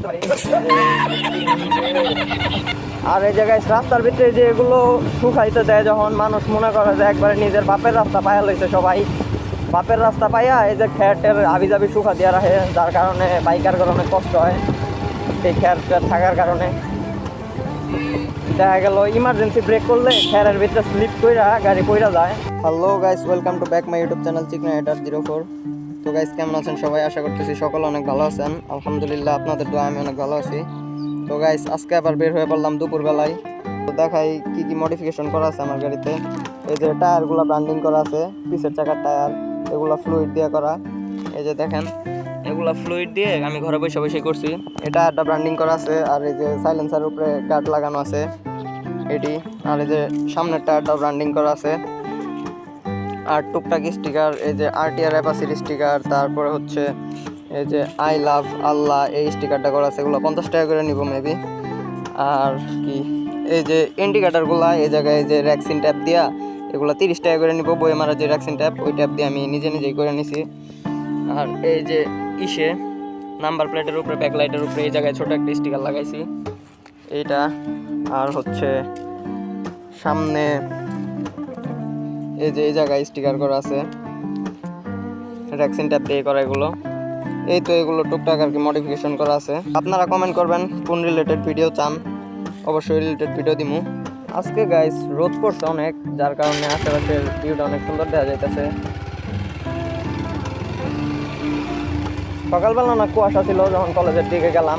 আর এই জায়গায় রাস্তার ভিতরে যে এগুলো শুকাইতে দেয়, যখন মানুষ মনে করে যে একবারে নিজের বাপের রাস্তা পায়া লইছে সবাই, বাপের রাস্তা পাইয়া এই যে খ্যাটের আবি জাবি শুকা দিয়া রাখে, যার কারণে বাইকার অনেক কষ্ট হয়। সেই খ্যাটটা থাকার কারণে। দেখা গেল ইমার্জেন্সি ব্রেক করলে খ্যারের ভিতরে স্লিপ কইরা গাড়ি কইরা যায়। Hello guys welcome to back my YouTube channel চিকনা এটার জিরো ফোর তো গাইস কেমন আছেন সবাই? আশা করতেছি সকলে অনেক ভালো আছেন। আলহামদুলিল্লাহ, আপনাদের দোয়া আমি অনেক ভালো আছি। তো গাইস আজকে আবার বের হয়ে পড়লাম দুপুরবেলায়। তো দেখাই কি কি মডিফিকেশন করা আছে আমার গাড়িতে। এই যে টায়ারগুলো ব্র্যান্ডিং করা আছে পিসের চাকার টায়ার, এগুলো ফ্লুইড দিয়ে করা। এই যে দেখেন, এগুলা ফ্লুইড দিয়ে আমি ঘরে বসে বসে করছি। এটা একটা ব্র্যান্ডিং করা আছে, আর এই যে সাইলেন্সার উপরে গার্ড লাগানো আছে। এটি, আর এই যে সামনের টায়ারটা ব্র্যান্ডিং করা আছে। আর টুকটাক স্টিকার এই যে আরটিআর অ্যাপাসির স্টিকার তারপরে হচ্ছে এই যে আই লাভ আল্লাহ এই স্টিকারটা করা আছে, এগুলো পঞ্চাশ টাকা করে নিব মেবি আর কি, এই যে ইন্ডিকেটারগুলো এই জায়গায় যে র্যাক্সিন ট্যাপ দিয়া, এগুলো তিরিশ টাকা করে নিব বই মারা যে র্যাক্সিন ট্যাপ ওই ট্যাপ দিয়ে আমি নিজে নিজেই করে নিছি। আর এই যে ইসে নাম্বার প্লেটের উপরে ব্যাকলাইটের উপরে, এই জায়গায় ছোট একটা স্টিকার লাগাইছি। এইটা, আর হচ্ছে সামনে এই যে, এই জায়গায় স্টিকার করা আছে। ভ্যাকসিন দিয়ে করা এগুলো। এই তো এগুলো টুকটাক আর কি মডিফিকেশন করা আছে। আপনারা কমেন্ট করবেন, কোন রিলেটেড ভিডিও চান। অবশ্যই রিলেটেড ভিডিও দিমু। আজকে গাইস রোদ পড়ছে অনেক, যার কারণে আশেপাশের ভিউটা অনেক সুন্দর দেখা যাইতেছে। সকালবেলা না কুয়াশা ছিল, যখন কলেজের দিকে গেলাম।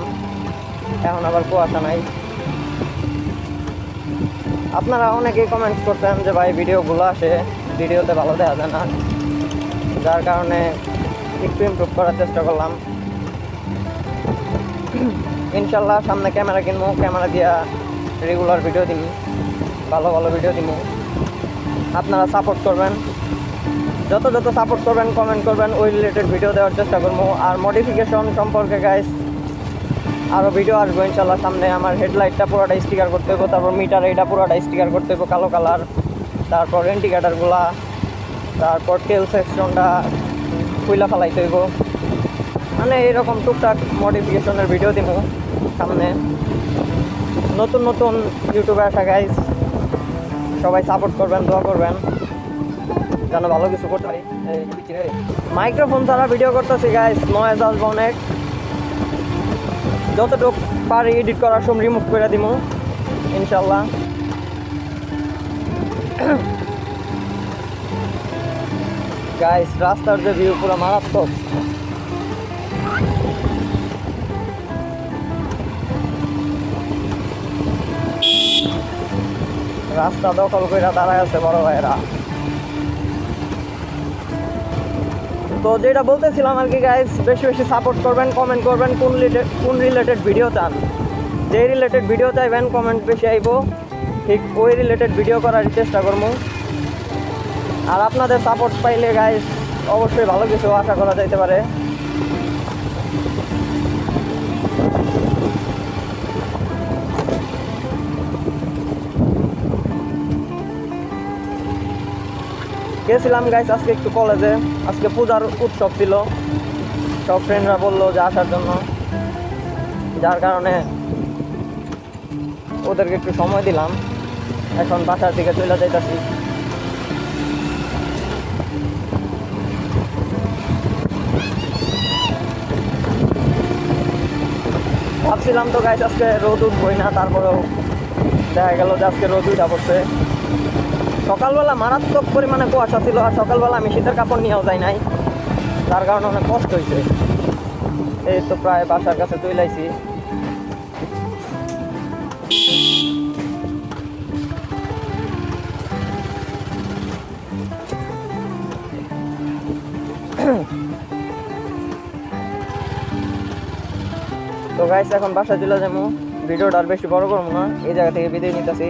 এখন আবার কুয়াশা নাই। আপনারা অনেকেই কমেন্টস করতেন যে ভাই ভিডিওগুলো আসে, ভিডিওতে ভালো দেখা যায় না। যার কারণে একটু ইমপ্রুভ করার চেষ্টা করলাম। ইনশাল্লাহ সামনে ক্যামেরা কিনবো ক্যামেরা দিয়া রেগুলার ভিডিও দিন ভালো ভালো ভিডিও দিব আপনারা সাপোর্ট করবেন। যত যত সাপোর্ট করবেন কমেন্ট করবেন, ওই রিলেটেড ভিডিও দেওয়ার চেষ্টা করব। আর মডিফিকেশন সম্পর্কে গাইস আরও ভিডিও আসব, ইনশাল্লাহ সামনে আমার হেডলাইটটা পুরোটা স্টিকার করতে হবে তারপর মিটার এইটা পুরোটা স্টিকার করতে হবে কালো কালার তারপর ইন্ডিকেটারগুলা তারপর টেল সেকশনটা খুইলা ফেলাইতে হইব। মানে এরকম টুকটাক মডিফিকেশনের ভিডিও দিব সামনে। নতুন নতুন ইউটিউবে আসা গাইস সবাই সাপোর্ট করবেন, দোয়া করবেন, যেন ভালো কিছু করতে পারি। মাইক্রোফোন ছাড়া ভিডিও করতেছি গাইস নয়েজ আসবে অনেক। যতটুকু পারি এডিট করার সময় রিমুভ করে দিব ইনশাল্লাহ গাইস রাস্তার যে ভিউ পুরো মারাত্মক। রাস্তা দখল করে দাঁড়ায় আছে বড় ভাইরা তো যেটা বলতেছিলাম আর কি গাইজ বেশি বেশি সাপোর্ট করবেন কমেন্ট করবেন, কোন রিলেটেড কোন রিলেটেড ভিডিও চান। যে রিলেটেড ভিডিও চাইবেন কমেন্ট বেশি আইব। ঠিক ওই রিলেটেড ভিডিও করার চেষ্টা করব। আর আপনাদের সাপোর্ট পাইলে গাইজ অবশ্যই ভালো কিছু আশা করা যাইতে পারে। গেছিলাম গাইস আজকে একটু কলেজে আজকে পূজার উৎসব ছিল। সব ফ্রেন্ডরা বলল যে আসার জন্য। যার কারণে ওদেরকে একটু সময় দিলাম। এখন বাসার দিকে চলে যাইতাছি। ভাবছিলাম তো গাইস আজকে রোদ উঠবই না, তারপরেও দেখা গেল যে আজকে রোদ উঠা পড়ছে। সকালবেলা মারাত্মক পরিমাণে কুয়াশা ছিল আর সকালবেলা আমি শীতের কাপড় নিয়েও যাই নাই। তার কারণে অনেক কষ্ট হয়েছে। এই তো প্রায় বাসার কাছে চলে তো গাইস এখন বাসা চলে যাব। ভিডিওটা আর বেশি বড় করব না। এই জায়গা থেকে বিদায় নিতেছি।